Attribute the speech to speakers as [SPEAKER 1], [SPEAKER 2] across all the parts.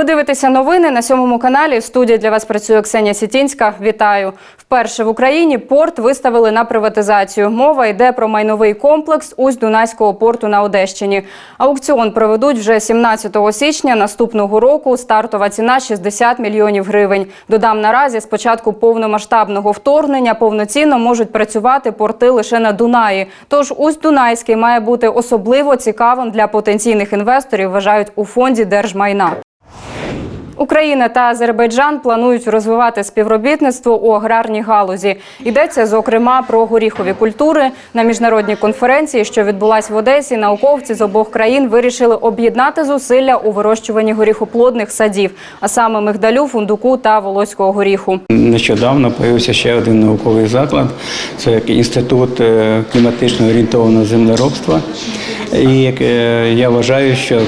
[SPEAKER 1] Ви дивитеся новини на сьомому каналі. В студії для вас працює Ксенія Сітінська. Вітаю. Вперше в Україні порт виставили на приватизацію. Мова йде про майновий комплекс Усть-Дунайського порту на Одещині. Аукціон проведуть вже 17 січня наступного року. Стартова ціна 60 мільйонів гривень. Додам наразі з початку повномасштабного вторгнення повноцінно можуть працювати порти лише на Дунаї. Тож Усть-Дунайський має бути особливо цікавим для потенційних інвесторів. Вважають у фонді держмайна. Україна та Азербайджан планують розвивати співробітництво у аграрній галузі. Йдеться зокрема про горіхові культури на міжнародній конференції, що відбулась в Одесі. Науковці з обох країн вирішили об'єднати зусилля у вирощуванні горіхоплодних садів, а саме мигдалю, фундуку та волоського горіху.
[SPEAKER 2] Нещодавно появився ще один науковий заклад. Це інститут е, кліматично орієнтованого землеробства. І е, я вважаю, що е,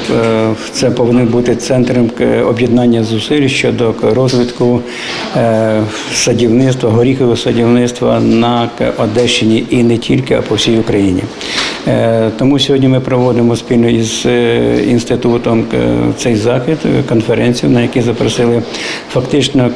[SPEAKER 2] це повинен бути центром об'єднання зусиль щодо розвитку е, садівництва, горіхового садівництва на Одещині і не тільки, а по всій Україні. Е, Тому сьогодні ми проводимо спільно із е, інститутом е, цей захід, конференцію, на якій запросили фактично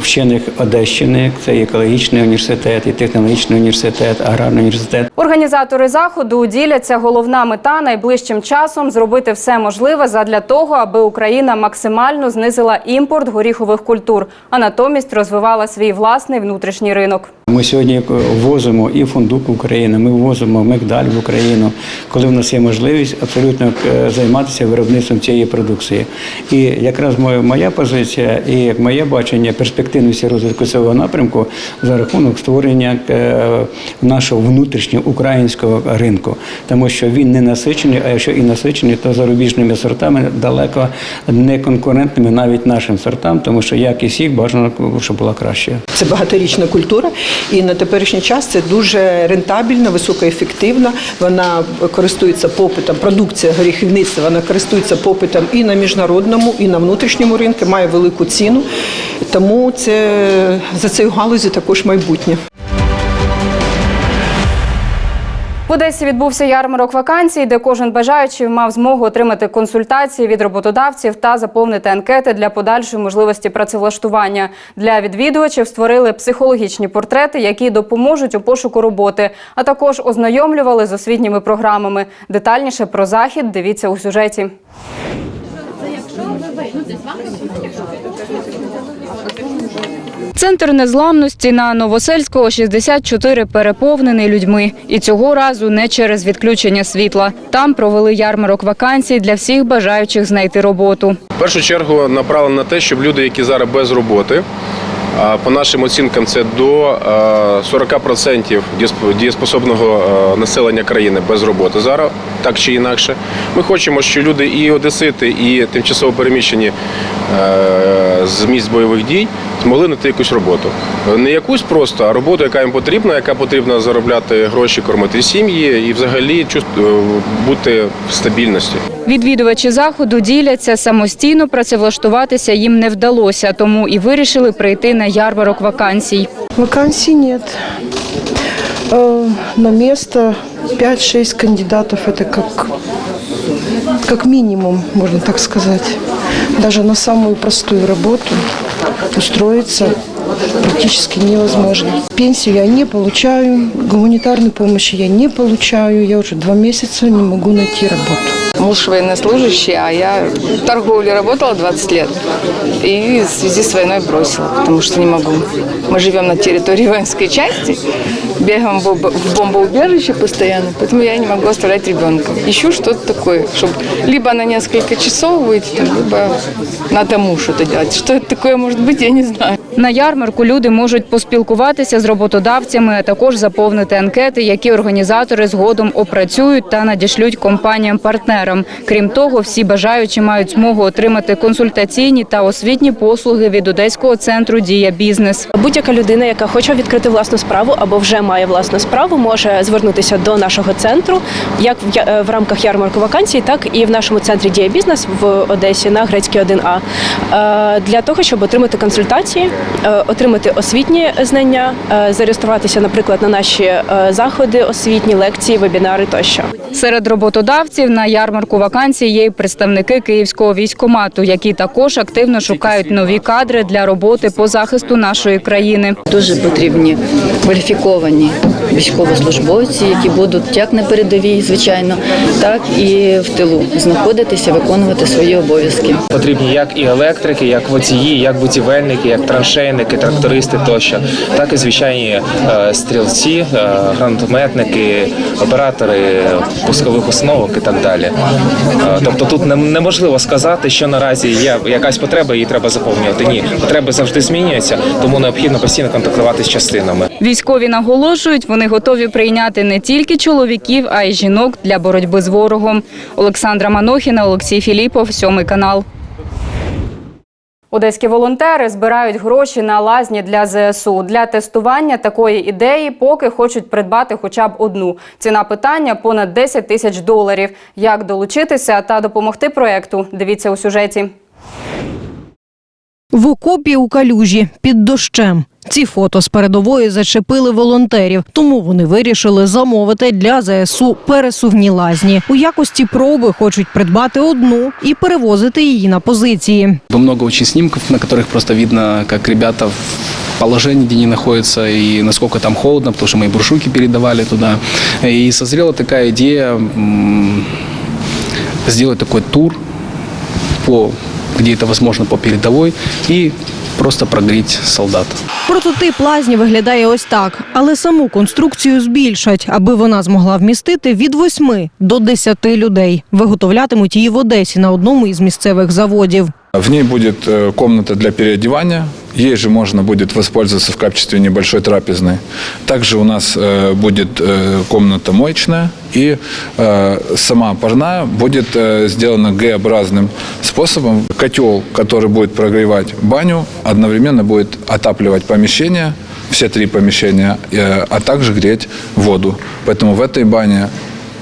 [SPEAKER 2] вчених Одещини. Це екологічний університет, і технологічний університет, аграрний університет.
[SPEAKER 1] Організатори заходу діляться головна мета найближчим часом зробити все можливе задля того, аби Україна максимально знизила імпорт горіхових культур, а натомість розвивала свій власний внутрішній ринок.
[SPEAKER 2] Ми сьогодні ввозимо і фундук в Україну, ми ввозимо мигдаль в Україну, коли в нас є можливість абсолютно е, займатися виробництвом цієї продукції. І якраз моя, позиція і моє бачення перспективності розвитку цього напрямку за рахунок створення е, нашого внутрішнього українського ринку, тому що він не насичений, а якщо і насичений, то зарубіжними сортами далеко не конкурентними навіть нашим сортам, тому що якість їх бажано, щоб була краща.
[SPEAKER 3] Це багаторічна культура, і на теперішній час це дуже рентабельна, високоефективна. Вона користується попитом. Продукція горіхівництва вона користується попитом і на міжнародному, і на внутрішньому ринку, має велику ціну. Тому це за цією галузі також майбутнє.
[SPEAKER 1] В Одесі відбувся ярмарок вакансій, де кожен бажаючий мав змогу отримати консультації від роботодавців та заповнити анкети для подальшої можливості працевлаштування. Для відвідувачів створили психологічні портрети, які допоможуть у пошуку роботи, а також ознайомлювали з освітніми програмами. Детальніше про захід дивіться у сюжеті. Центр незламності на Новосельського 64 переповнений людьми. І цього разу не через відключення світла. Там провели ярмарок вакансій для всіх бажаючих знайти роботу.
[SPEAKER 4] В першу чергу направлено на те, щоб люди, які зараз без роботи, по нашим оцінкам, це до е, 40% дієспособного населення країни без роботи зараз, так чи інакше. Ми хочемо, щоб люди і одесити, і тимчасово переміщені з місць бойових дій змогли знайти якусь роботу. Не якусь просто, а роботу, яка їм потрібна, яка потрібна заробляти гроші, кормити сім'ї і взагалі е, бути в стабільності.
[SPEAKER 1] Відвідувачі заходу діляться самостійно працевлаштуватися їм не вдалося, тому і вирішили прийти на ярмарок вакансій.
[SPEAKER 5] Вакансий нет. Э, На место 5-6 кандидатов это как, как минимум, можно так сказать. Даже на самую простую работу устроиться практически невозможно. Пенсию я не получаю, гуманитарной помощи я не получаю. Я уже два месяца не могу найти работу.
[SPEAKER 6] Муж военнослужащий, а я в торговле работала 20 лет и в связи с войной бросила, потому что не могу. Мы живем на территории воинской части, бегаем в бомбо- в бомбоубежище постоянно, поэтому я не могу оставлять ребенка. Ищу что-то такое, чтобы либо на несколько часов выйти, там, либо на дому что-то делать. Что это такое может быть, я не знаю.
[SPEAKER 1] На ярмарку люди можуть поспілкуватися з роботодавцями, а також заповнити анкети, які організатори згодом опрацюють та надішлють компаніям-партнерам. Крім того, всі бажаючі мають змогу отримати консультаційні та освітні послуги від Одеського центру Дія бізнес.
[SPEAKER 7] Будь-яка людина, яка хоче відкрити власну справу або вже має має власну справу, може звернутися до нашого центру, як в, е, рамках ярмарку вакансій, так і в нашому центрі Дія Бізнес в Одесі на Грецькій 1А е, для того, щоб отримати консультації, е, отримати освітні знання, зареєструватися, наприклад, на наші заходи, освітні лекції, вебінари тощо.
[SPEAKER 1] Серед роботодавців на ярмарку вакансій є й представники київського військомату, які також активно шукають нові кадри для роботи по захисту нашої країни.
[SPEAKER 8] Дуже потрібні кваліфіковані військовослужбовці, які будуть як на передовій, звичайно, так і в тилу знаходитися, виконувати свої обов'язки.
[SPEAKER 9] Потрібні як і електрики, як водії, як будівельники, як траншейники, трактористи тощо, так і звичайні е, стрілці, е, гранатометники, оператори пускових установок і так далі. Е, тобто тут неможливо сказати, що наразі є якась потреба, її треба заповнювати. Ні, потреби завжди змінюються, тому необхідно постійно контактувати з частинами.
[SPEAKER 1] Військові наголошують, вони готові прийняти не тільки чоловіків, а й жінок для боротьби з ворогом. Олександра Манохіна, Олексій Філіпов, сьомий канал. Одеські волонтери збирають гроші на лазні для ЗСУ. Для тестування такої ідеї поки хочуть придбати хоча б одну. Ціна питання понад 10 тисяч доларів. Як долучитися та допомогти проекту? Дивіться у сюжеті.
[SPEAKER 10] В окопі у калюжі під дощем. Ці фото з передової зачепили волонтерів, тому вони вирішили замовити для ЗСУ пересувні лазні. У якості проби хочуть придбати одну і перевозити її на позиції.
[SPEAKER 11] Много очень снимков, на которых просто видно, как ребята в положении, где они находятся, и насколько там холодно, потому что мои буршуки передавали туда. И созрела такая идея сделать такой тур, по, где это возможно по передовой, и просто прогріть солдат.
[SPEAKER 10] Прототип лазні виглядає ось так, але саму конструкцію збільшать, аби вона змогла вмістити від 8 до 10 людей. Виготовлятимуть її в Одесі на одному із місцевих заводів.
[SPEAKER 12] В ней будет э, комната для переодевания. Ей же можно будет воспользоваться в качестве небольшой трапезной. Также у нас э, будет э, комната моечная. И сама парная будет сделана Г-образным способом. Котел, который будет прогревать баню, одновременно будет отапливать помещение, все три помещения, а также греть воду. Поэтому в этой бане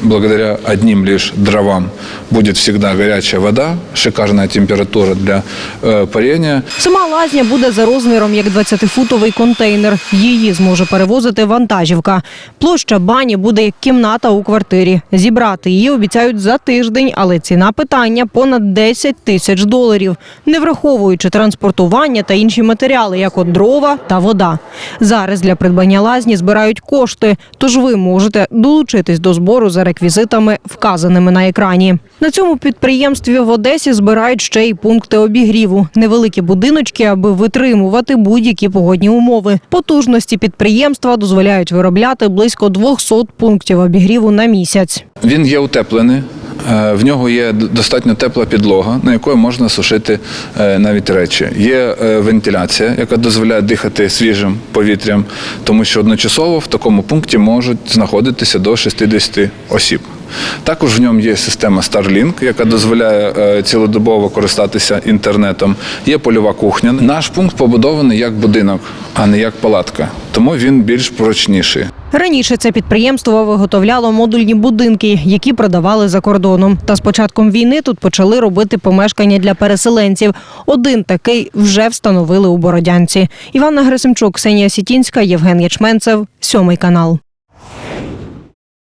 [SPEAKER 12] благодаря одним лишь дровам будет всегда горячая вода, шикарная температура для э, парения.
[SPEAKER 10] Сама лазня буде за розміром як 20-футовий контейнер. Її зможе перевозити вантажівка. Площа бані буде як кімната у квартирі. Зібрати її обіцяють за тиждень, але ціна питання понад 10 тисяч доларів, не враховуючи транспортування та інші матеріали, як от дрова та вода. Зараз для придбання лазні збирають кошти, тож ви можете долучитись до збору за реквізитами, вказаними на екрані. На цьому підприємстві в Одесі збирають ще й пункти обігріву, невеликі будиночки, аби витримувати будь-які погодні умови. Потужності підприємства дозволяють виробляти близько 200 пунктів обігріву на місяць.
[SPEAKER 12] Він є утеплений. Е, В нього є достатньо тепла підлога, на якої можна сушити е, навіть речі. Є е, вентиляція, яка дозволяє дихати свіжим повітрям, тому що одночасово в такому пункті можуть знаходитися до 60 осіб. Також в ньому є система Starlink, яка дозволяє цілодобово користатися інтернетом. Є польова кухня. Наш пункт побудований як будинок, а не як палатка, тому він більш прочніший.
[SPEAKER 10] Раніше це підприємство виготовляло модульні будинки, які продавали за кордоном. Та з початком війни тут почали робити помешкання для переселенців. Один такий вже встановили у Бородянці. Іванна Грисимчук, Ксенія Сітінська, Євген Ячменцев, сьомий канал.